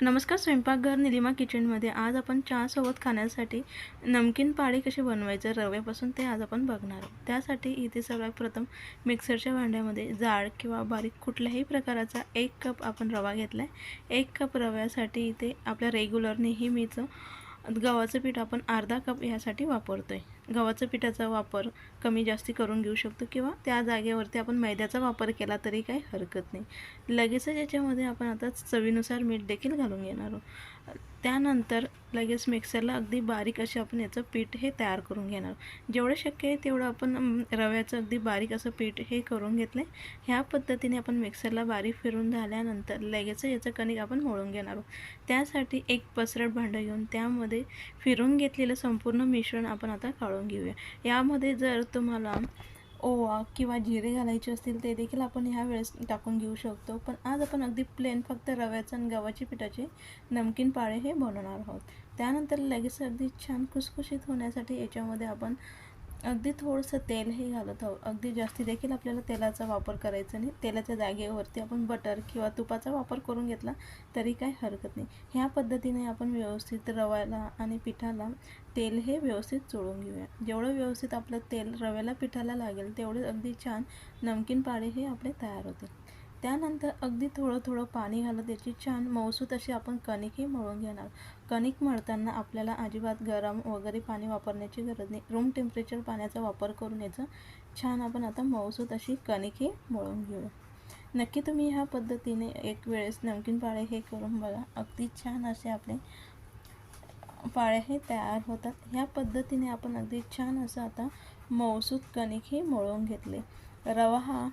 नमस्कार स्वयंपाकघर निलिमा किचनमध्ये आज आपण चहासोबत खाण्यासाठी नमकीन पाळी कशी बनवायचं रव्यापासून ते आज आपण बघणार आहोत. त्यासाठी इथे सर्वात प्रथम मिक्सरच्या भांड्यामध्ये जाड किंवा बारीक कुठल्याही प्रकाराचा एक कप आपण रवा घेतला आहे एक कप रव्यासाठी इथे आपल्या रेग्युलर नेहमीचं गव्हाचं पीठ आपण अर्धा कप यासाठी वापरतो आहे गव्हाच्या पिठाचा वापर कमी जास्ती करून घेऊ शकतो किंवा त्या जागेवरती आपण मैद्याचा वापर केला तरी काही हरकत नाही. लगेचच याच्यामध्ये आपण आता चवीनुसार मीठ देखील घालून घेणार आहोत. त्यानंतर लगेच मिक्सरला अगदी बारीक असे आपण याचं पीठ हे तयार करून घेणार. जेवढं शक्य आहे तेवढं आपण रव्याचं अगदी बारीक असं पीठ हे करून घेतलं ह्या पद्धतीने आपण मिक्सरला बारीक फिरून झाल्यानंतर लगेच याचं कणिक आपण मळून घेणार आहोत. त्यासाठी एक पसरट भांडं घेऊन त्यामध्ये फिरून घेतलेलं संपूर्ण मिश्रण आपण आता काढून घेऊया. यामध्ये जर तुम्हाला ओवा किंवा जिरे घालायचे असतील ते देखील आपण ह्या वेळेस टाकून घेऊ शकतो. पण आज आपण अगदी प्लेन फक्त रव्याचं आणि गव्हाची पिठाचे नमकीन पाळे हे बनवणार आहोत. त्यानंतर लगेच अगदी छान खुसखुशीत होण्यासाठी याच्यामध्ये आपण अगदी थोडंसं तेल हे घालत आहोत. अगदी जास्ती देखील आपल्याला तेलाचा वापर करायचा नाही. तेलाच्या जागेवरती आपण बटर किंवा तुपाचा वापर करून घेतला तरी काही हरकत नाही. ह्या पद्धतीने आपण व्यवस्थित रव्याला आणि पिठाला तेल हे व्यवस्थित चोळून घेऊया. जेवढं व्यवस्थित आपलं तेल रव्याला पिठाला लागेल तेवढे अगदी छान नमकीन पाळी हे आपले तयार होतील. त्यानंतर अगदी थोडं थोडं पाणी घालत त्याची छान मऊसूत अशी आपण कणिकही मळून घेणार. कणिक मळताना आपल्याला अजिबात गरम वगैरे पाणी वापरण्याची गरज नाही. रूम टेम्परेचर पाण्याचा वापर करून याचं छान आपण आता मऊसूत अशी कणिकही मळून घेऊया नक्की तुम्ही ह्या पद्धतीने एक वेळेस नमकीन पाळे हे करून बघा. अगदी छान असे आपले पाळे हे तयार होतात. ह्या पद्धतीने आपण अगदी छान असं आता मऊसूत कणिक हे मळून घेतले. रवा हा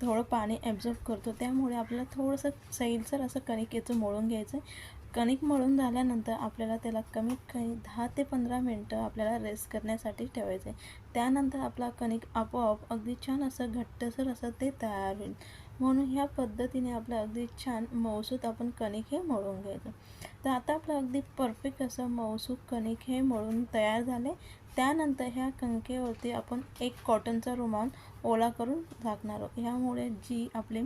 थोडं पाणी ॲब्झॉर्ब करतो. त्यामुळे आपल्याला थोडंसं सैलसर असं कणिक याचं मळून घ्यायचं आहे कणिक मळून झाल्यानंतर आपल्याला त्याला कमीत कमी दहा ते पंधरा मिनटं आपल्याला रेस्ट करण्यासाठी ठेवायचं आहे त्यानंतर आपला कणिक आपोआप अगदी छान असं घट्टसर असं ते तयार होईल. म्हणून ह्या पद्धतीने आपलं अगदी छान मऊसूत आपण कणिक हे मळून घ्यायचं. तर आता आपलं अगदी परफेक्ट असं मऊसूत कणिक हे मळून तयार झाले त्यानंतर ह्या कणकेवरती आपण एक कॉटनचा रुमाल ओला करून झाकणार आहोत. ह्यामुळे जी आपली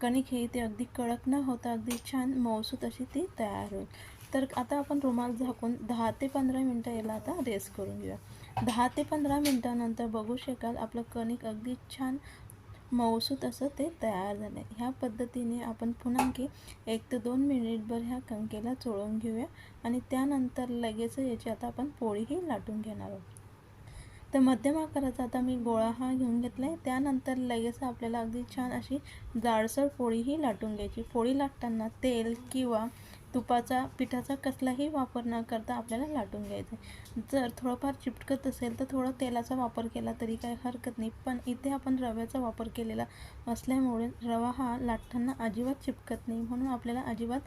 कणिक हे ते अगदी कडक न होता अगदी छान मौसूत अशी ती तयार होईल. तर आता आपण रुमाल झाकून दहा ते पंधरा मिनटं याला आता रेस्ट करून घेऊया. दहा ते पंधरा मिनटानंतर बघू शकाल आपलं कणिक अगदी छान मऊसूत असं ते तयार झालं. आहे ह्या पद्धतीने आपण पुन्हा की एक ते दोन मिनिटभर ह्या कणकेला चोळून घेऊया आणि त्यानंतर लगेच याची आता आपण पोळीही लाटून घेणार आहोत. तर मध्यम आकाराचा आता मी गोळा हा घेऊन घेतला आहे त्यानंतर लगेच आपल्याला अगदी छान अशी जाडसर पोळीही लाटून घ्यायची. पोळी लाटताना तेल किंवा तुपाचा पिठाचा कसलाही वापर न करता आपल्याला लाटून घ्यायचं आहे. जर थोडंफार चिपकत असेल तर थोडं तेलाचा वापर केला तरी काही हरकत नाही. पण इथे आपण रव्याचा वापर केलेला असल्यामुळे रवा हा लाटताना अजिबात चिपकत नाही. म्हणून आपल्याला अजिबात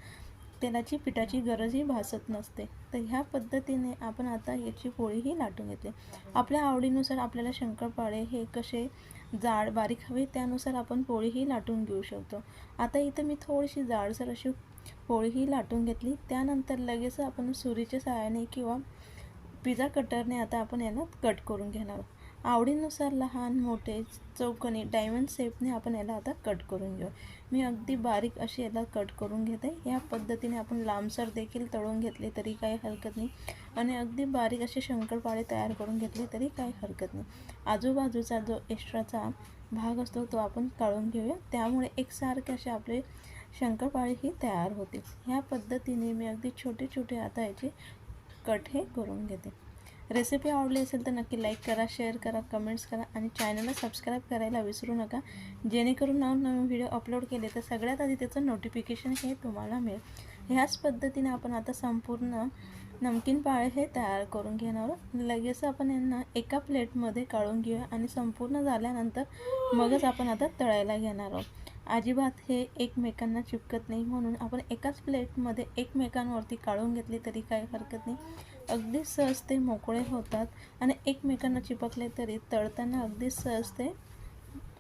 तेलाची पिठाची गरजही भासत नसते. तर ह्या पद्धतीने आपण आता याची पोळीही लाटून घेतली. आपल्या आवडीनुसार आपल्याला शंकरपाळे हे कसे जाड बारीक हवे त्यानुसार आपण पोळीही लाटून घेऊ शकतो. आता इथं मी थोडीशी जाडसर अशी पोळीही लाटून घेतली. त्यानंतर लगेच आपण सुरीच्या सहाय्याने किंवा पिझ्झा कटरने आता आपण याला कट करून घेणार आहोत. आवडीनुसार लहान मोठे चौकोनी डायमंड शेपने आपण याला आता कट करून घेऊ. मी अगदी बारीक अशी याला कट करून घेते. या पद्धतीने आपण लांबसर देखील तळून घेतले तरी काही हरकत नाही. आणि अगदी बारीक असे शंकरपाळे तयार करून घेतले तरी काही हरकत नाही. आजूबाजूचा जो एक्स्ट्राचा भाग असतो तो आपण काढून घेऊया. त्यामुळे एकसारखे असे आपले शंकरपाळी ही तयार होते. ह्या पद्धतीने मी अगदी छोटे छोटे आता याचे कट हे करून घेते. रेसिपी आवडली असेल तर नक्की लाईक करा शेअर करा कमेंट्स करा आणि चॅनलला सबस्क्राईब करायला विसरू नका. जेणेकरून नवनवीन व्हिडिओ अपलोड केले तर सगळ्यात आधी त्याचं नोटिफिकेशन हे तुम्हाला मिळेल. ह्याच पद्धतीने आपण आता संपूर्ण नमकीन पाळे हे तयार करून घेणार आहोत. लगेच आपण यांना एका प्लेटमध्ये काढून घेऊया आणि संपूर्ण झाल्यानंतर मगच आपण आता तळायला घेणार आहोत. अजिबात हे एकमेकांना चिपकत नाही म्हणून आपण एकाच प्लेटमध्ये एकमेकांवरती काढून घेतले तरी काही हरकत नाही. अगदी सहज ते मोकळे होतात आणि एकमेकांना चिपकले तरी तळताना अगदी सहज ते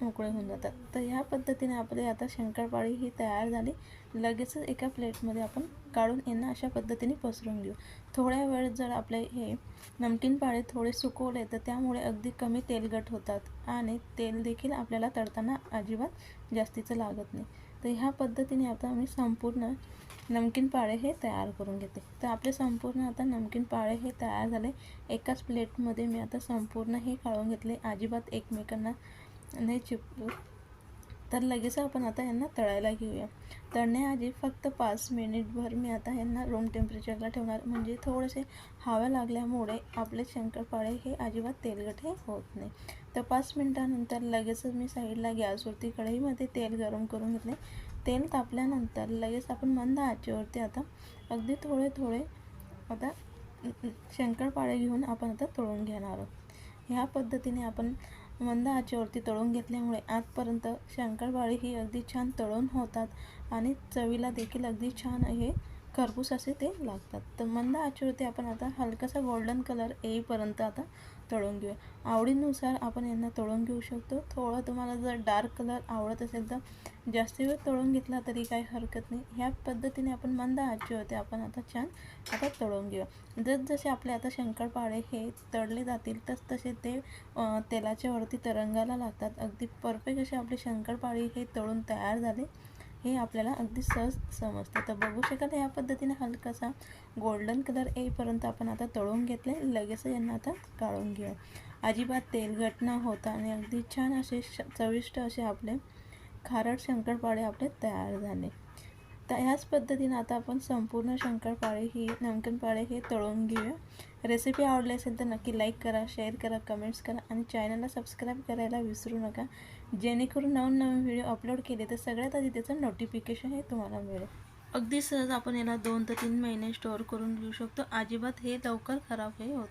मोकळे होऊन जातात. तर ह्या पद्धतीने आपले आता शंकरपाळी ही तयार झाली. लगेचच एका प्लेटमध्ये आपण काढून यांना अशा पद्धतीने पसरून घेऊ. थोड्या वेळ जर आपले हे नमकीन पाळे थोडे सुकवले तर त्यामुळे अगदी कमी तेलगट होतात आणि तेल देखील आपल्याला तळताना अजिबात जास्तीचं लागत नाही. तर ह्या पद्धतीने आता मी संपूर्ण नमकीन पाळे हे तयार करून घेते. तर आपले संपूर्ण आता नमकीन पाळे हे तयार झाले. एकाच प्लेटमध्ये मी आता संपूर्ण हे काढून घेतले. अजिबात एकमेकांना नाही चिपू. तर लगेच आपण आता यांना तळायला घेऊया. तळण्याआधी फक्त पाच मिनिटभर मी आता यांना रूम टेम्परेचरला ठेवणार. म्हणजे थोडेसे हवा लागल्यामुळे आपले शंकरपाळे हे अजिबात तेलकट हे होत नाही. तर पाच मिनटानंतर लगेचच मी साईडला गॅसवरती कढईमध्ये तेल गरम करून घेतले. तेल तापल्यानंतर लगेच आपण मंद आचेवरती आता अगदी थोडे थोडे आता शंकरपाळे घेऊन आपण आता तळून घेणार आहोत. ह्या पद्धतीने आपण मंद आचेवरती तळून घेतल्यामुळे आजपर्यंत शंकरपाळी ही अगदी छान तळून होतात. आणि चवीला देखील अगदी छान हे खरपूस असे ते लागतात. तर मंद आचेवरती आपण आता हलकासा गोल्डन कलर येईपर्यंत आता तळून घेऊया. आवडीनुसार आपण यांना तळून घेऊ शकतो. थोडं तुम्हाला जर डार्क कलर आवडत असेल तर जास्त वेळ तळून घेतला तरी काही हरकत नाही. ह्या पद्धतीने आपण मंद आचेवरती आपण आता छान आता तळून घेऊया. जसजसे आपले आता शंकरपाळे हे तळले जातील तस तसे ते तेलाच्या वरती तरंगायला लागतात. अगदी परफेक्ट असे आपले शंकरपाळी हे तळून तयार झाले. हे आपल्याला अगदी सहज समजते. तर बघू शकत ह्या पद्धतीने हलकासा गोल्डन कलर येईपर्यंत आपण आता तळून घेतले. लगेच यांना आता काढून घेऊ. अजिबात तेलघट न होता आणि अगदी छान असे श चविष्ट असे आपले खारट शंकरपाळे आपले तयार झाले. तर ह्याच पद्धतीनं आता आपण संपूर्ण शंकरपाळे ही नमकीनपाळे हे तळून घेऊया. रेसिपी आवडली असेल तर नक्की लाईक करा शेअर करा कमेंट्स करा आणि चॅनलला सबस्क्राईब करायला विसरू नका. जेणेकरून नवीन नवीन व्हिडिओ अपलोड केले तर सगळ्यात आधी त्याचं नोटिफिकेशन हे तुम्हाला मिळेल. अगदी सहज आपण याला दोन ते तीन महिने स्टोअर करून घेऊ शकतो. अजिबात हे लवकर खराब हे होत